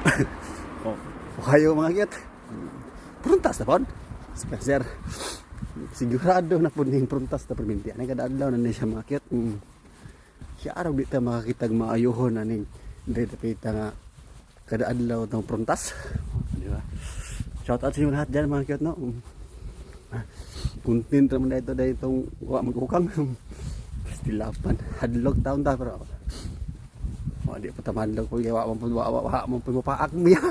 oh, kayo mga kit. Pruntas na pon. Spencer. Sigurado na po ning pruntas na perminti. Ano kada adlaw na ni siya mga kit. Mm. Siya araw di ta makakitag maayohon na ning dito pita nga kada adlaw ng pruntas. Di ba? Shout out sa inyo lahat dyan mga kit no. Mm. Kuntin naman na ito dahil itong wa magukang. Stilapan. Hadlog taon ta pero Di pa tamandog po kaya wa man po wa wa wa man po mapaak mo ya.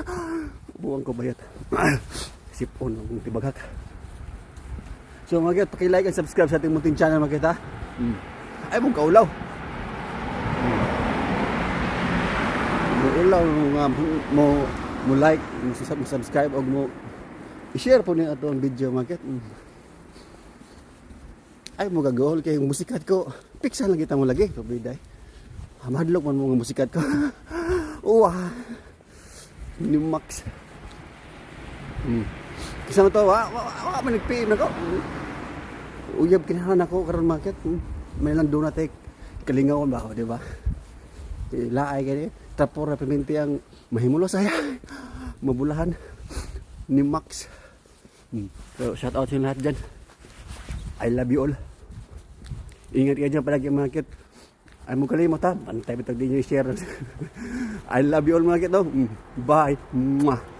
Buwang ko bayat. Sipon ng tibagak. So mga kit, paki-like and subscribe sa ating munting channel mga kit ha. Hmm. Ay mong kaulaw. Hmm. Mo ulaw nga mo mo like, mo mo subscribe og mo i-share po niyo ato ang video mga. Hmm. Ay mo gagawol kay musikat ko. Piksan lang kita mo lagi, kabiday. Hamadlok man mo nga musikat ko. Uwa. Ni Max. Hmm. Kasi to, wa, wa, wa, wa man nag-PM na ko. Uyab kinahanan ako karon market. Hmm. May lang doon natin kalingawan ba ako, di ba? Eh, Laay kaya tapor na ang mahimulo saya. Mabulahan ni Max. Hmm. So, shout out sa lahat dyan. I love you all. Ingat ka dyan palagi mga kit. Ay mo kalimot ha. Pantay bitag din nyo i-share. I love you all mga kit. oh. Mm. Bye. Mwah.